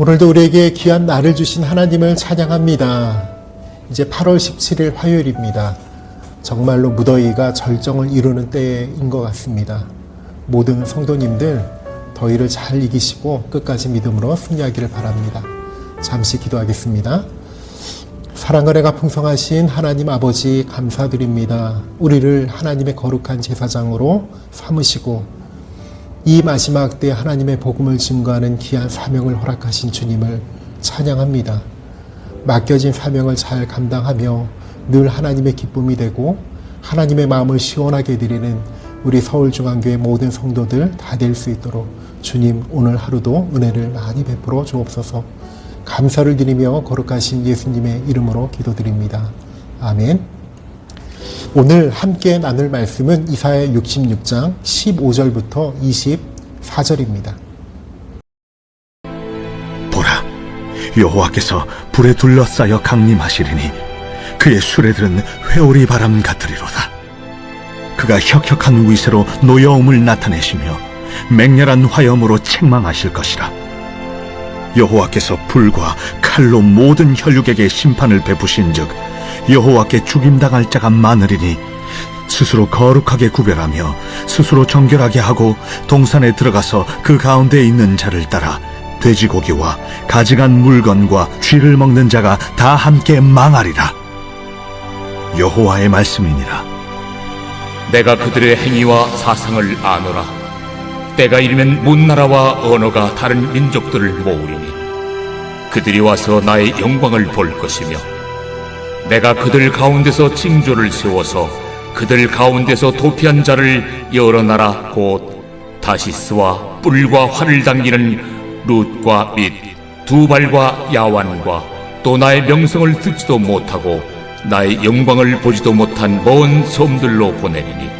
오늘도 우리에게 귀한 날을 주신 하나님을 찬양합니다. 이제 8월 17일 화요일입니다. 정말로 무더위가 절정을 이루는 때인 것 같습니다. 모든 성도님들 더위를 잘 이기시고 끝까지 믿음으로 승리하기를 바랍니다. 잠시 기도하겠습니다. 사랑과 내가 풍성하신 하나님 아버지 감사드립니다. 우리를 하나님의 거룩한 제사장으로 삼으시고 이 마지막 때 하나님의 복음을 증거하는 귀한 사명을 허락하신 주님을 찬양합니다. 맡겨진 사명을 잘 감당하며 늘 하나님의 기쁨이 되고 하나님의 마음을 시원하게 드리는 우리 서울중앙교회 모든 성도들 다 될 수 있도록 주님 오늘 하루도 은혜를 많이 베풀어 주옵소서 감사를 드리며 거룩하신 예수님의 이름으로 기도드립니다. 아멘. 오늘 함께 나눌 말씀은 이사야 66장 15절부터 24절입니다. 보라, 여호와께서 불에 둘러싸여 강림하시리니 그의 수레들은 회오리 바람 같으리로다. 그가 혁혁한 위세로 노여움을 나타내시며 맹렬한 화염으로 책망하실 것이라. 여호와께서 불과 칼로 모든 혈육에게 심판을 베푸신즉 여호와께 죽임당할 자가 많으리니 스스로 거룩하게 구별하며 스스로 정결하게 하고 동산에 들어가서 그 가운데 있는 자를 따라 돼지고기와 가증한 물건과 쥐를 먹는 자가 다 함께 망하리라 여호와의 말씀이니라 내가 그들의 행위와 사상을 아노라. 때가 이르면 문 나라와 언어가 다른 민족들을 모으리니 그들이 와서 나의 영광을 볼 것이며 내가 그들 가운데서 징조를 세워서 그들 가운데서 도피한 자를 여러 나라 곧 다시스와 뿔과 활을 당기는 룻과 및 두발과 야완과 또 나의 명성을 듣지도 못하고 나의 영광을 보지도 못한 먼 섬들로 보내리니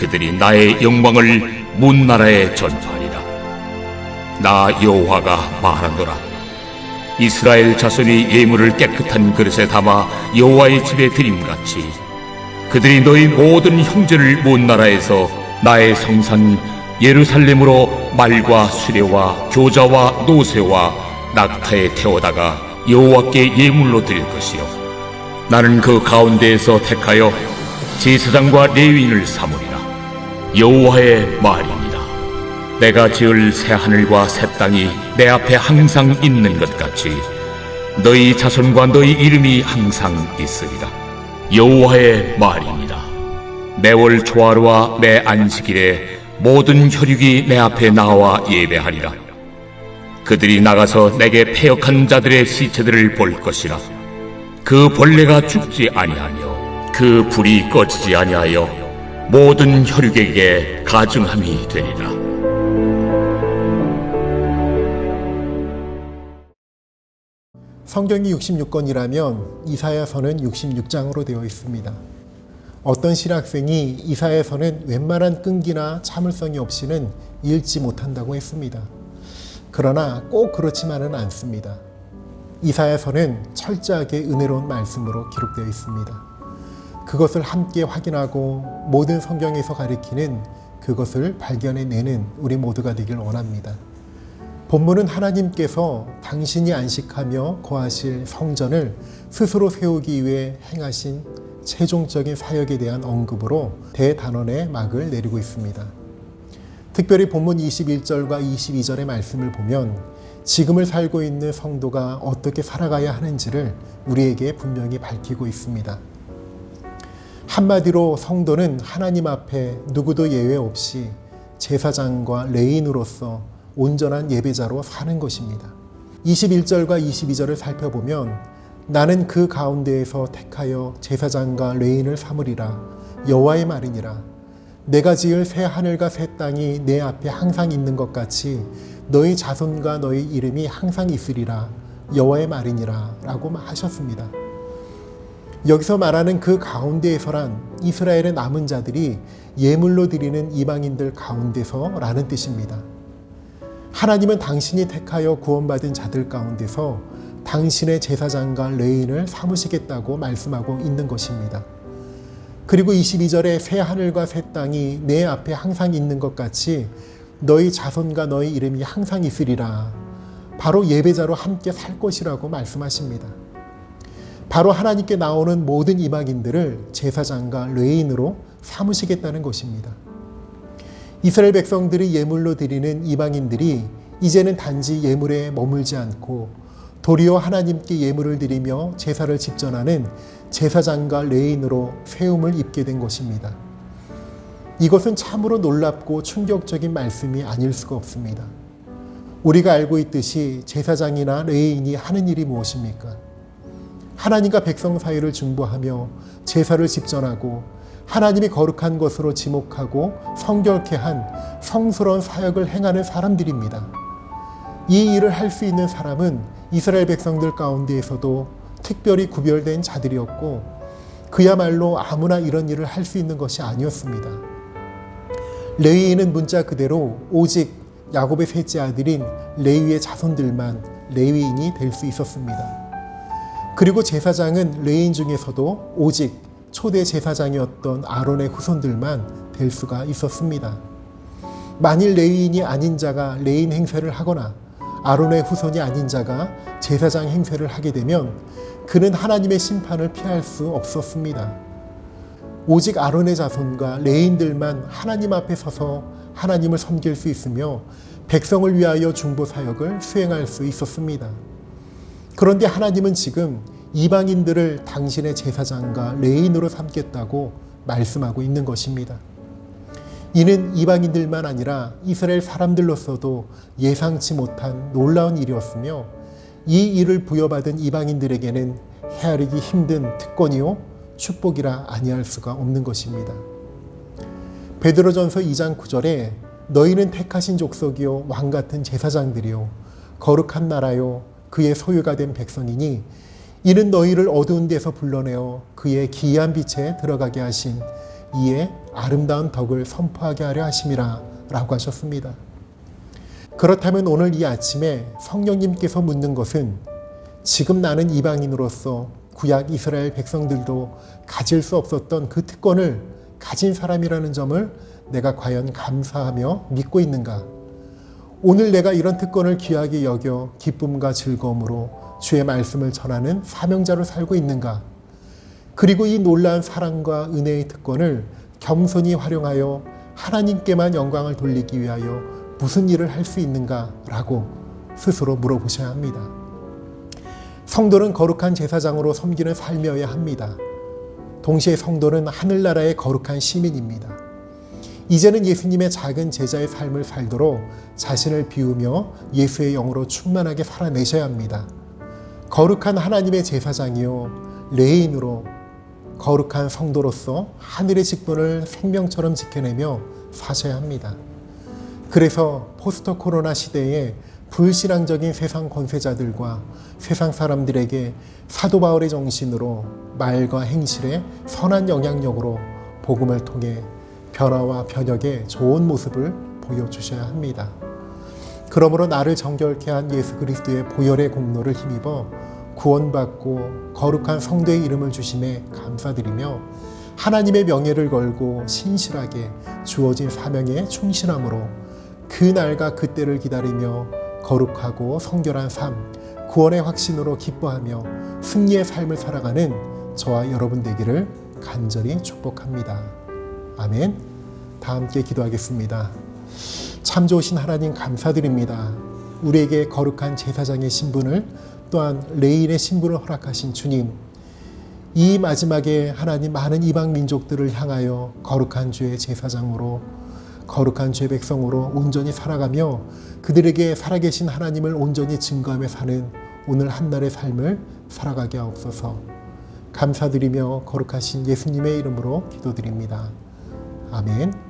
그들이 나의 영광을 문 나라에 전파하리라. 나 여호와가 말하노라. 이스라엘 자손이 예물을 깨끗한 그릇에 담아 여호와의 집에 드림같이 그들이 너희 모든 형제를 문 나라에서 나의 성산 예루살렘으로 말과 수레와 교자와 노새와 낙타에 태워다가 여호와께 예물로 드릴 것이요. 나는 그 가운데에서 택하여 제사장과 레위인을 삼으리라 여호와의 말입니다. 내가 지을 새 하늘과 새 땅이 내 앞에 항상 있는 것 같이 너희 자손과 너희 이름이 항상 있으리라. 여호와의 말입니다. 매월 조화로와 매 안식일에 모든 혈육이 내 앞에 나와 예배하리라. 그들이 나가서 내게 패역한 자들의 시체들을 볼 것이라. 그 벌레가 죽지 아니하며 그 불이 꺼지지 아니하여 모든 혈육에게 가증함이 되리라. 성경이 66권이라면 이사야서는 66장으로 되어 있습니다. 어떤 신학생이 이사야서는 웬만한 끈기나 참을성이 없이는 읽지 못한다고 했습니다. 그러나 꼭 그렇지만은 않습니다. 이사야서는 철저하게 은혜로운 말씀으로 기록되어 있습니다. 그것을 함께 확인하고 모든 성경에서 가리키는 그것을 발견해내는 우리 모두가 되길 원합니다. 본문은 하나님께서 당신이 안식하며 거하실 성전을 스스로 세우기 위해 행하신 최종적인 사역에 대한 언급으로 대단원의 막을 내리고 있습니다. 특별히 본문 21절과 22절의 말씀을 보면 지금을 살고 있는 성도가 어떻게 살아가야 하는지를 우리에게 분명히 밝히고 있습니다. 한마디로 성도는 하나님 앞에 누구도 예외 없이 제사장과 레인으로서 온전한 예배자로 사는 것입니다. 21절과 22절을 살펴보면 나는 그 가운데에서 택하여 제사장과 레인을 삼으리라 여호와의 말이니라 내가 지을 새 하늘과 새 땅이 내 앞에 항상 있는 것 같이 너희 자손과 너희 이름이 항상 있으리라 여호와의 말이니라라고 하셨습니다. 여기서 말하는 그 가운데에서란 이스라엘의 남은 자들이 예물로 드리는 이방인들 가운데서라는 뜻입니다. 하나님은 당신이 택하여 구원받은 자들 가운데서 당신의 제사장과 레인을 삼으시겠다고 말씀하고 있는 것입니다. 그리고 22절에 새 하늘과 새 땅이 내 앞에 항상 있는 것 같이 너희 자손과 너희 이름이 항상 있으리라. 바로 예배자로 함께 살 것이라고 말씀하십니다. 바로 하나님께 나오는 모든 이방인들을 제사장과 레인으로 삼으시겠다는 것입니다. 이스라엘 백성들이 예물로 드리는 이방인들이 이제는 단지 예물에 머물지 않고 도리어 하나님께 예물을 드리며 제사를 집전하는 제사장과 레인으로 세움을 입게 된 것입니다. 이것은 참으로 놀랍고 충격적인 말씀이 아닐 수가 없습니다. 우리가 알고 있듯이 제사장이나 레인이 하는 일이 무엇입니까? 하나님과 백성 사이를 중보하며 제사를 집전하고 하나님이 거룩한 것으로 지목하고 성결케 한 성스러운 사역을 행하는 사람들입니다. 이 일을 할 수 있는 사람은 이스라엘 백성들 가운데에서도 특별히 구별된 자들이었고 그야말로 아무나 이런 일을 할 수 있는 것이 아니었습니다. 레위인은 문자 그대로 오직 야곱의 셋째 아들인 레위의 자손들만 레위인이 될 수 있었습니다. 그리고 제사장은 레인 중에서도 오직 초대 제사장이었던 아론의 후손들만 될 수가 있었습니다. 만일 레위인이 아닌 자가 레인 행세를 하거나 아론의 후손이 아닌 자가 제사장 행세를 하게 되면 그는 하나님의 심판을 피할 수 없었습니다. 오직 아론의 자손과 레인들만 하나님 앞에 서서 하나님을 섬길 수 있으며 백성을 위하여 중보 사역을 수행할 수 있었습니다. 그런데 하나님은 지금 이방인들을 당신의 제사장과 레인으로 삼겠다고 말씀하고 있는 것입니다. 이는 이방인들만 아니라 이스라엘 사람들로서도 예상치 못한 놀라운 일이었으며 이 일을 부여받은 이방인들에게는 헤아리기 힘든 특권이요 축복이라 아니할 수가 없는 것입니다. 베드로전서 2장 9절에 너희는 택하신 족속이요 왕 같은 제사장들이요 거룩한 나라요 그의 소유가 된 백성이니 이는 너희를 어두운 데서 불러내어 그의 기이한 빛에 들어가게 하신 이에 아름다운 덕을 선포하게 하려 하심이라 라고 하셨습니다. 그렇다면 오늘 이 아침에 성령님께서 묻는 것은 지금 나는 이방인으로서 구약 이스라엘 백성들도 가질 수 없었던 그 특권을 가진 사람이라는 점을 내가 과연 감사하며 믿고 있는가? 오늘 내가 이런 특권을 귀하게 여겨 기쁨과 즐거움으로 주의 말씀을 전하는 사명자로 살고 있는가? 그리고 이 놀라운 사랑과 은혜의 특권을 겸손히 활용하여 하나님께만 영광을 돌리기 위하여 무슨 일을 할 수 있는가라고 스스로 물어보셔야 합니다. 성도는 거룩한 제사장으로 섬기는 삶이어야 합니다. 동시에 성도는 하늘나라의 거룩한 시민입니다. 이제는 예수님의 작은 제자의 삶을 살도록 자신을 비우며 예수의 영으로 충만하게 살아내셔야 합니다. 거룩한 하나님의 제사장이요 레인으로 거룩한 성도로서 하늘의 직분을 생명처럼 지켜내며 사셔야 합니다. 그래서 포스터 코로나 시대에 불신앙적인 세상 권세자들과 세상 사람들에게 사도 바울의 정신으로 말과 행실에 선한 영향력으로 복음을 통해 변화와 변혁의 좋은 모습을 보여주셔야 합니다. 그러므로 나를 정결케 한 예수 그리스도의 보혈의 공로를 힘입어 구원받고 거룩한 성도의 이름을 주심에 감사드리며 하나님의 명예를 걸고 신실하게 주어진 사명에 충실함으로 그 날과 그 때를 기다리며 거룩하고 성결한 삶, 구원의 확신으로 기뻐하며 승리의 삶을 살아가는 저와 여러분 되기를 간절히 축복합니다. 아멘. 다 함께 기도하겠습니다. 참 좋으신 하나님 감사드립니다. 우리에게 거룩한 제사장의 신분을 또한 레인의 신분을 허락하신 주님. 이 마지막에 하나님 많은 이방 민족들을 향하여 거룩한 주의 제사장으로 거룩한 죄 백성으로 온전히 살아가며 그들에게 살아계신 하나님을 온전히 증거하며 사는 오늘 한날의 삶을 살아가게 하옵소서. 감사드리며 거룩하신 예수님의 이름으로 기도드립니다. 아멘.